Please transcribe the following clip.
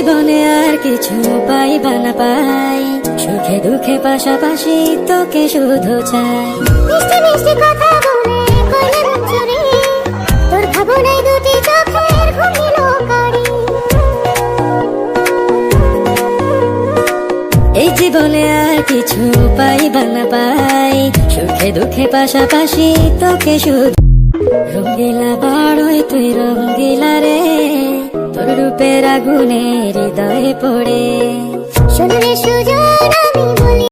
জীবনে আর কিছু পাইবা না পাই। সুখে দুঃখে পাশাপাশি তোকে শুধু চাই। মিষ্টি মিষ্টি কথা বলে করলে চুরি। তোর ভাবনায় দুটি চোখের ঘুমিল কারি এই জীবনে আর কিছু পাইবা না পাই। সুখে দুঃখে পাশাপাশি তোকে শুধু রঙ্গিলা বাড়ই তুই রঙ্গিলা রে তোর রূপের আগুনে হৃদয়ে পড়ে। শুনলে সুযোগ